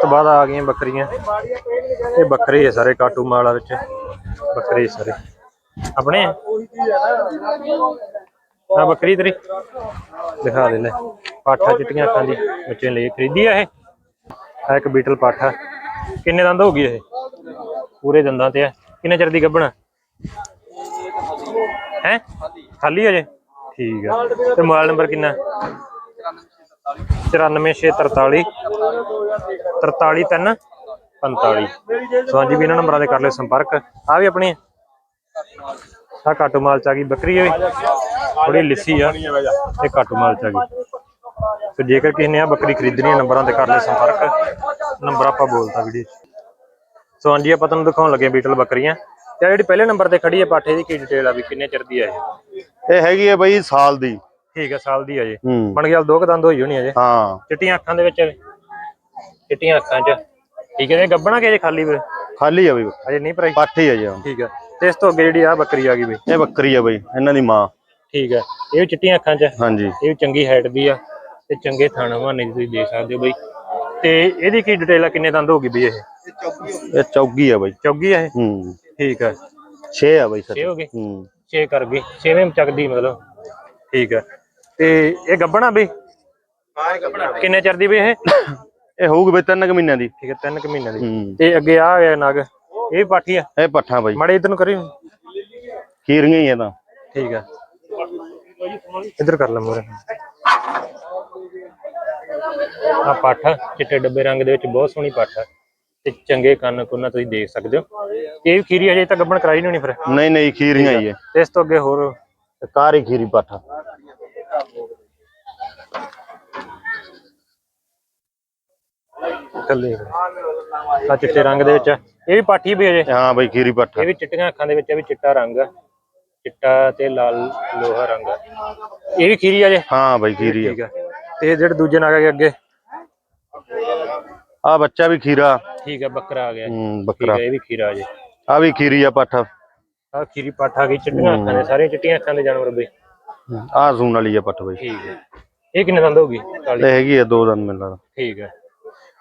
ਤੋਂ ਬਾਅਦ ਆ ਗਈਆਂ ਬੱਕਰੀਆਂ। ਇਹ ਬੱਕਰੇ ਆ ਸਾਰੇ ਕਾਟੂ ਮਾਲਾ ਵਿੱਚ। ਬੱਕਰੇ ਸਾਰੇ। ਆਪਣੇ ਆ? ਬੱਕਰੀ ਤੇਰੀ। ਦਿਖਾ ਦੇ ਲੈ ਪਾਠਾ ਚਿੱਟੀਆਂ ਅੱਖਾਂ ਦੀ ਬੱਚੇ ਲਈ। ਖਰੀਦੀ ਆ ਇਹ? ਆ ਇੱਕ ਬੀਟਲ ਪਾਠਾ। ਕਿੰਨੇ ਦੰਦ ਹੋ ਗਈ ਇਹ? ਪੂਰੇ ਦੰਦਾਂ ਤੇ ਆ। ਕਿੰਨੇ ਚਿਰ ਦੀ ਗੱਭਣਾ ਹੈ? ਖਾਲੀ ਅਜੇ ਠੀਕ ਆ। ਤੇ ਮੋਬਾਈਲ ਨੰਬਰ ਕਿੰਨਾ? 94643 433 45 ਸੋ ਹਾਂਜੀ ਵੀ ਇਹਨਾਂ ਨੰਬਰਾਂ ਤੇ ਕਰ ਲਿਓ ਸੰਪਰਕ। ਆ ਵੀ ਆਪਣੀ ਆ ਕਾਟੂ ਮਾਲ ਚ ਆ ਗਈ, ਬੱਕਰੀ ਹੈ ਥੋੜੀ ਲਿੱਸੀ ਆ। ਇਹ ਕਾਟੂ ਮਾਲ ਚ ਆ ਜੇਕਰ ਕਿਸੇ ਨੇ ਆ ਬੱਕਰੀ ਖਰੀਦਣੀ ਹੈ, ਨੰਬਰਾਂ ਤੇ ਕਰ ਲਿਓ ਸੰਪਰਕ। ਨੰਬਰ ਆਪਾਂ ਬੋਲਤਾ ਵੀਡੀਓ ਸੋ ਹਾਂਜੀ, ਆਪਾਂ ਤੁਹਾਨੂੰ ਦਿਖਾਉਣ ਲੱਗੇ ਬੀਟਲ ਬੱਕਰੀਆਂ। ਤੇ ਜਿਹੜੀ ਪਹਿਲੇ ਨੰਬਰ ਤੇ ਖੜੀ ਹੈ, ਪਾਠੇ ਦੀ ਕੀ ਡਿਟੇਲ ਆ ਵੀ ਕਿੰਨੇ ਚਿਰ ਦੀ ਆ ਇਹ? ਇਹ ਹੈਗੀ ਹੈ ਬਈ ਸਾਲ ਦੀ। ਠੀਕ ਹੈ ਸਾਲ ਦੀ ਆ ਜੇ। ਹੂੰ। ਬਣ ਗਿਆ ਦੋ ਕੁ ਦੰਦ ਹੋਈ ਹੋਣੀ ਅਜੇ ਹਾਂ। ਚਿੱਟੀਆਂ ਅੱਖਾਂ ਦੇ ਵਿੱਚ ਚਿੱਟੀਆਂ ਅੱਖਾਂ 'ਚ। ਠੀਕ ਹੈ ਇਹ ਗੱਬਣਾ ਕਿ ਜੇ ਖਾਲੀ ਵੀਰ ਖਾਲੀ ਆ ਬਈ। ਅਜੇ ਨਹੀਂ ਭਰਾਈ ਪੱਠ ਹੀ ਆ ਜੀ। ਹੁਣ। ਠੀਕ ਹੈ ਤੇ ਇਸ ਤੋਂ ਅੱਗੇ ਜਿਹੜੀ ਆ ਬੱਕਰੀ ਆ ਗਈ ਬਈ। ਇਹ ਬੱਕਰੀ ਆ ਬਈ ਇਹਨਾਂ ਦੀ ਮਾਂ। ਠੀਕ ਹੈ ਇਹ ਵੀ ਚਿੱਟੀਆਂ ਅੱਖਾਂ 'ਚ। ਹਾਂਜੀ। ਇਹ ਵੀ ਚੰਗੀ ਹਾਈਟ ਦੀ ਆ। ਤੇ ਚੰਗੇ ਥਣ ਹਵਾਨੇ ਦੀ ਤੁਸੀਂ ਦੇਖ ਸਕਦੇ ਹੋ ਬਈ। ਤੇ ਇਹਦੀ ਕੀ ਡਿਟੇਲ ਆ ਕਿੰਨੇ ਦੰਦ ਹੋਗੀ ਬਈ ਇਹ? ਇਹ ਚੌਗੀ ਆ ਬਈ। ਚੌਗੀ ਆ ਇਹ? ਹੂੰ। ਠੀਕ ਹੈ 6 ਆ ਬਈ ਸੱਚ। 6 ਹੋ ਗਏ? ਹੂੰ। 6 ਕਰ ਗਈ 6ਵੇਂ ਚੱਕਦੀ ਮਤਲਬ। ਠੀਕ ਹੈ ਤੇ ਇਹ ਗੱਬਣਾ ਬਈ? ਹਾਂ ਇਹ ਗੱਬਣਾ ਕਿੰਨੇ ਚਿਰ ਦੀ ਬਈ ਇਹ? ਇਹ ਹੋਊਗੀ ਬਈ ਤਿੰਨ ਕੁ ਮਹੀਨਿਆਂ ਦੀ। ਠੀਕ ਹੈ ਤਿੰਨ ਕੁ ਮਹੀਨਿਆਂ ਦੀ। ਹੂੰ। ਤੇ ਅੱਗੇ ਆ ਗਿਆ ਨਗ। ਇਹ ਪਾਠੀ ਆ? ਇਹ ਪੱਠਾ ਬਈ। ਮੜੇ ਇਧਰ ਨੂੰ ਕਰੀ ਖੀਰੀਆਂ ਹੀ ਆ ਤਾਂ। ਠੀਕ ਹੈ ਇਧਰ ਕਰ ਲੈ ਮੋਰੇ ਆ ਪਾਠਾ ਚਿੱਟੇ ਡੱਬੇ ਰੰਗ ਦੇ ਵਿੱਚ ਬਹੁਤ ਸੋਹਣੀ ਪਾਠਾ ਤੇ ਚੰਗੇ ਕੰਨ ਕੁੰਨਾ ਤੁਸੀਂ ਦੇਖ ਸਕਦੇ ਹੋ। ਇਹ ਵੀ ਖੀਰੀ ਅਜੇ ਤਾਂ ਗੱਬਣ ਕਰਾਈ ਨਹੀਂ ਹੋਣੀ ਫਿਰ। ਨਹੀਂ ਨਹੀਂ ਖੀਰੀਆਂ ਹੀ ਆ। ਤੇ ਇਸ ਤੋਂ ਅੱਗੇ ਹੋਰ ਕਾਰੀ ਖੀਰੀ ਪੱਠਾ। ਥੱਲੇ। ਆ ਚਿੱਟੇ ਰੰਗ ਦੇ ਵਿੱਚ। ਆ। ਇਹ ਵੀ ਪਾਠੀ ਵੀ ਅਜੇ ਹਾਂ ਬਈ ਖੀਰੀ ਪੱਠਾ। ਇਹ ਵੀ ਚਿੱਟੀਆਂ ਅੱਖਾਂ ਦੇ ਵਿੱਚ ਇਹ ਵੀ ਚਿੱਟਾ ਰੰਗ। ਆ ਚਿੱਟਾ ਤੇ ਲਾਲ ਲੋਹਾ ਰੰਗ। ਆ ਇਹ ਵੀ ਖੀਰੀ ਅਜੇ ਹਾਂ ਬਈ ਖੀਰੀ ਆ। ਠੀਕ ਆ। ਤੇ ਜਿਹੜੇ ਦੂਜੇ ਨਗ ਹੈਗੇ ਅੱਗੇ। ਆ ਬੱਚਾ ਵੀ ਖੀਰਾ। ਠੀਕ ਆ ਬੱਕਰਾ ਆ ਗਿਆ। ਹੂੰ ਠੀਕ ਬੱਕਰਾ। ਆ ਇਹ ਵੀ ਖੀਰਾ ਅਜੇ ਆ ਵੀ ਖੀਰੀ ਆ ਪੱਠਾ। ਆ ਖੀਰੀ ਪਾਠ ਆ ਗਈ ਚਿੱਟੀਆਂ ਅੱਖਾਂ ਦੇ। ਸਾਰੇ ਚਿੱਟੀਆਂ ਅੱਖਾਂ ਦੇ ਜਾਨਵਰ ਬਈ। ਆ ਸੂਣ ਵਾਲੀ ਆ ਪੱਠ ਬਈ। ਠੀਕ ਹੈ ਇਹ ਕਿੰਨੇ ਦੰਦ ਹੋਗੀ ਕਾਲੀ ਇਹ ਹੈਗੀ ਆ ਦੋ ਦੰਦ ਮਿਲਦਾ ਠੀਕ ਹੈ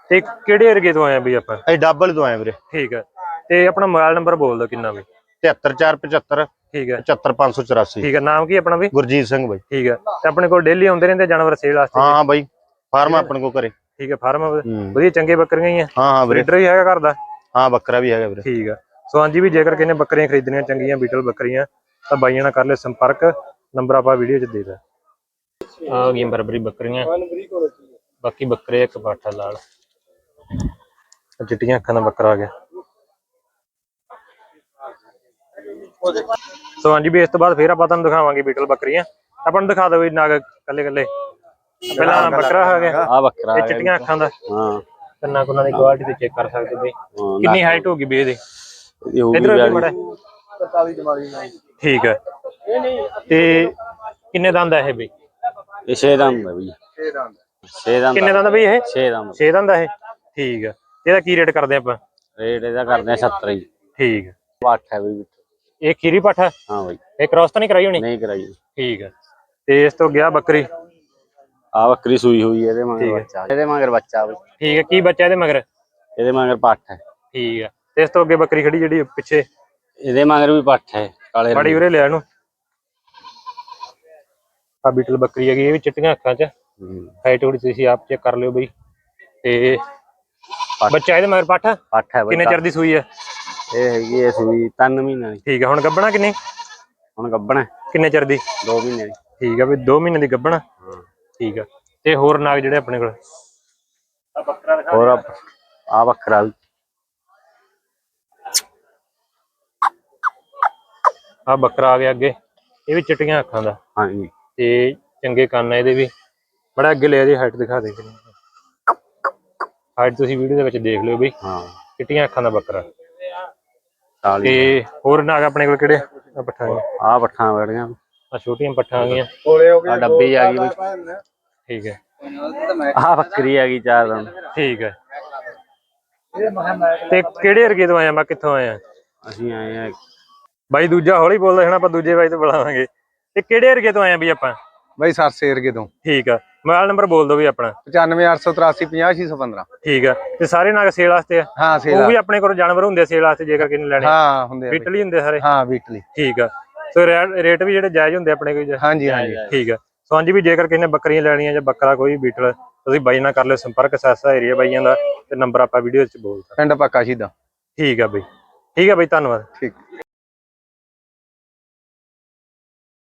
ਤੇ ਕਿਹੜੇ ਏਰੀਏ ਤੋਂ ਆਏ ਆ ਬਈ ਆਪਾਂ? ਇਹ ਡੱਬਲ ਤੋਂ ਆਏ ਵੀਰੇ। ਠੀਕ ਹੈ। ਤੇ ਆਪਣਾ ਮੋਬਾਈਲ ਨੰਬਰ ਬੋਲ ਦਿਓ ਕਿੰਨਾ ਬਈ? 73475 ਠੀਕ ਹੈ। 74584 ਠੀਕ ਹੈ। ਨਾਮ ਕੀ ਆਪਣਾ ਬਈ? ਗੁਰਜੀਤ ਸਿੰਘ ਬਈ। ਠੀਕ ਹੈ। ਤੇ ਆਪਣੇ ਕੋਲ ਡੇਲੀ ਆਉਂਦੇ ਰਹਿੰਦੇ ਜਾਨਵਰ ਸੇਲ ਵਾਸਤੇ? ਹਾਂ ਹਾਂ ਬਈ। ਫਾਰਮ ਆਪਣੇ ਕੋ ਕਰੇ ਠੀਕ ਹੈ ਫਾਰਮ। ਵਧੀਆ ਚੰਗੇ ਬੱਕਰੀਆਂ ਹੀ ਆ। ਹਾਂ ਹਾਂ ਵੀਰੇ। ਬਰੀਡਰ ਹੀ ਹੈਗਾ ਘਰ ਦਾ? ਹਾਂ ਬੱਕਰਾ ਵੀ ਹੈਗਾ ਵੀਰੇ। ਠੀਕ ਆ। ਸੋ ਹਾਂਜੀ ਵੀ ਜੇਕਰ ਕਿਸੇ ਨੇ ਬੱਕਰੀਆਂ ਖਰੀਦਣੀਆਂ ਚੰਗੀਆਂ ਬੀਟਲ ਬੱਕਰੀਆਂ ਤਾਂ ਬਾਈਆਂ ਨਾਲ ਕਰ ਲੈ ਸੰਪਰਕ। ਨੰਬਰ ਆਪਾਂ ਵੀਡੀਓ 'ਚ ਦੇ ਦਾਂ ਆ ਗਈਆਂ ਬਰਬਰੀ ਬੱਕਰੀਆਂ। ਬਾਕੀ ਬੱਕਰੇ ਇੱਕ ਪਾਠਾ ਲਾਲ। ਚਿੱਟੀਆਂ ਅੱਖਾਂ ਦਾ ਬੱਕਰਾ ਆ ਗਿਆ। ਸੋ ਹਾਂਜੀ ਵੀ ਇਸ ਤੋਂ ਬਾਅਦ ਫੇਰ ਆਪਾਂ ਤੁਹਾਨੂੰ ਦਿਖਾਵਾਂਗੇ ਬੀਟਲ ਬੱਕਰੀਆਂ। ਆਪਾਂ ਨੂੰ ਦਿਖਾ ਦਿਓ ਵੀ ਨਾਗ ਕੱਲੇ ਕੱਲੇ। ਪਹਿਲਾਂ ਬੱਕਰਾ ਆ ਗਿਆ। ਆ ਬੱਕਰਾ ਇਹ ਚਿੱਟੀਆਂ ਅੱਖਾਂ ਦਾ। ਹਾਂ। ਕੰਨਾਂ ਕੁੰਨਾਂ ਦੀ ਕੁਆਲਿਟੀ ਤੇ ਚੈੱਕ ਕਰ ਸਕਦੇ ਬਈ ਕਿੰਨੀ ਹਾਈਟ ਹੋਗੀ ਬਈ ਇਹਦੀ? ਇਹ ਹੋਊਗੀ ਇਧਰ ਵੀ ਮੜਾ 42 ਠੀਕ ਹੈ ਤੇ ਕਿੰਨੇ ਦੰਦ ਹੈ ਇਹ ਬਈ ਇਹ 6 ਦੰਦ ਹੈ ਬਈ। 6 ਦੰਦ। 6 ਦੰਦ ਕਿੰਨੇ ਦੰਦ ਬਈ ਇਹ? 6 ਦੰਦ। 6 ਦੰਦ ਹੈ ਇਹ? ਠੀਕ ਹੈ ਇਹਦਾ ਕੀ ਰੇਟ ਕਰਦੇ ਆਪਾਂ? ਰੇਟ ਇਹਦਾ ਕਰਦੇ ਆ 70 ਜੀ। ਠੀਕ ਹੈ। ਪੱਠ ਹੈ ਬਈ ਇਹ ਖੀਰੀ ਪਾਠਾ ਹਾਂ? ਬਈ। ਇਹ ਕ੍ਰਾਸ ਤਾਂ ਨਹੀਂ ਕਰਾਈ ਹੋਣੀ? ਨਹੀਂ ਕਰਾਈ। ਠੀਕ ਹੈ। ਤੇ ਇਸ ਤੋਂ ਗਿਆ ਬੱਕਰੀ? ਆ ਬੱਕਰੀ ਸੂਈ ਹੋਈ ਹੈ ਇਹਦੇ ਠੀਕ ਮਗਰ ਹੈ। ਬੱਚਾ। ਇਹਦੇ ਮਗਰ ਬੱਚਾ ਬਈ। ਠੀਕ ਹੈ। ਕੀ ਬੱਚਾ ਇਹਦੇ ਮਗਰ? ਇਹਦੇ ਮਗਰ ਪੱਠ ਹੈ। ਠੀਕ ਹੈ। ਤੇ ਇਸ ਤੋਂ ਅੱਗੇ ਬੱਕਰੀ ਖੜੀ ਜਿਹੜੀ ਪਿੱਛੇ? ਇਹਦੇ ਮਗਰ ਵੀ ਪੱਠ ਹੈ ਕਾਲੇ ਬੜੀ ਉਰੇ ਲਿਆ ਇਹਨੂੰ ਆ ਬੀਟਲ ਬੱਕਰੀ ਹੈਗੀ ਇਹ ਵੀ ਚਿੱਟੀਆਂ ਅੱਖਾਂ 'ਚ। ਹੂੰ, ਹਾਈਟ ਥੋੜੀ ਤੁਸੀਂ ਆਪ ਚੈੱਕ ਕਰ ਲਿਓ ਬਈ। ਤੇ ਬੱਚਾ ਇਹਦੇ ਮਗਰ ਪਾਠਾ? ਪੱਠ ਹੈ ਬਈ ਕਿੰਨੇ ਚਿਰ ਦੀ ਸੂਈ ਹੈ? ਇਹ ਹੈਗੀ ਹੈ ਸੂਈ 3 ਮਹੀਨਿਆਂ ਦੀ। ਠੀਕ ਹੈ ਹੁਣ ਗੱਬਣਾ ਕਿੰਨੀ? ਹੁਣ ਗੱਬਣਾ ਕਿੰਨੇ ਚਿਰ ਦੀ? 2 ਮਹੀਨੇ ਦੀ। ਠੀਕ ਹੈ ਵੀ 2 ਮਹੀਨੇ ਦੀ ਗੱਬਣਾ। ਹਾਂ। ਠੀਕ ਹੈ। ਤੇ ਹੋਰ ਨਾਗ ਜਿਹੜੇ ਆਪਣੇ ਕੋਲ? ਆ ਬੱਕਰਾ ਦਿਖਾ ਹੋਰ ਆ ਬੱਕਰਾ ਵੀ। ਆ ਬੱਕਰਾ ਆ ਗਿਆ ਅੱਗੇ। ਇਹ ਵੀ ਚਿੱਟੀਆਂ ਅੱਖਾਂ ਦਾ। ਹਾਂਜੀ। ਤੇ ਚੰਗੇ ਕੰਨ ਆ ਇਹਦੇ ਵੀ। ਬੜਾ ਅੱਗੇ ਲੈ ਇਹਦੀ ਹਾਈਟ ਦਿਖਾ ਦੇ। ਹਾਈਟ ਤੁਸੀਂ ਵੀਡੀਓ ਦੇ ਵਿੱਚ ਦੇਖ ਲਿਓ ਬਈ। ਹਾਂ। ਚਿੱਟੀਆਂ ਅੱਖਾਂ ਦਾ ਬੱਕਰਾ। 40 ਤੇ ਹੋਰ ਨਾਗ ਆਪਣੇ ਕੋਲ ਕਿਹੜੇ? ਆ ਪੱਠਾ ਆ ਪੱਠਾਂ ਬੜੀਆਂ ਆ ਛੋਟੀਆਂ ਪੱਠਾਂ ਆ ਗਈਆਂ ਆ ਡੱਬੀ ਆ ਗਈ ਬਈ। ਠੀਕ ਹੈ। ਆ ਬੱਕਰੀ ਆ ਗਈ ਚਾਰ ਦੰਦ ਠੀਕ ਹੈ। ਤੇ ਕਿਹੜੇ ਏਰੀਏ ਤੋਂ ਆਇਆ ਮੈਂ ਕਿੱਥੋਂ ਆਇਆ ਅਸੀਂ ਆਏ ਆ ਬਾਈ ਦੂਜਾ ਹੌਲੀ ਬੋਲਦਾ ਹੁਣ ਆਪਾਂ ਦੂਜੇ ਬਾਈ ਤੋਂ ਬੁਲਾਵਾਂਗੇ। ਤੇ ਕਿਹੜੇ ਏਰੀਏ ਤੋਂ ਆਏ ਆ ਵੀ ਆਪਾਂ? ਬਾਈ ਸਰਸੇ ਏਰੀਏ ਤੋਂ। ਠੀਕ ਆ। ਮੋਬਾਈਲ ਨੰਬਰ ਬੋਲ ਦਿਓ ਵੀ ਆਪਣਾ। 9583850615 ਠੀਕ ਆ। ਤੇ ਸਾਰੇ ਨਾਗ ਸੇਲ ਵਾਸਤੇ ਆ? ਹਾਂ ਉਹ ਸੇਲ ਵੀ ਆਪਣੇ ਕੋਲ ਜਾਨਵਰ ਹੁੰਦੇ ਸੇਲ ਵਾਸਤੇ ਜੇਕਰ ਕਿਸੇ ਨੇ ਲੈਣੇ। ਹਾਂ ਹੁੰਦੇ ਆ। ਬਿਟਲੀ ਹੁੰਦੇ ਸਾਰੇ? ਹਾਂ ਵੀਕਲੀ ਠੀਕ ਆ। ਸੋ ਰੇਟ ਵੀ ਜਿਹੜੇ ਜਾਇਜ਼ ਹੁੰਦੇ ਆਪਣੇ ਕੋਲ ਹਾਂਜੀ ਹਾਂਜੀ। ਠੀਕ ਆ। ਸੋ ਹਾਂਜੀ ਵੀ ਜੇਕਰ ਕਿਸੇ ਨੇ ਬੱਕਰੀਆਂ ਲੈਣੀਆਂ ਜਾਂ ਬੱਕਰਾ ਕੋਈ ਬੀਟਲ ਤੁਸੀਂ ਬਾਈ ਨਾਲ ਕਰ ਲਿਓ ਸੰਪਰਕ ਸਾਸਾ ਏਰੀਆ ਬਾਈਆਂ ਦਾ ਤੇ ਨੰਬਰ ਆਪਾਂ ਵੀਡੀਓ ਵਿੱਚ ਬੋਲਤਾ ਪਿੰਡ ਪੱਕਾ ਸ਼ੀਦਾ। ਠੀਕ ਆ ਬਈ। ਠੀਕ ਆ ਬਈ ਧੰਨਵਾਦ। ਠੀਕ।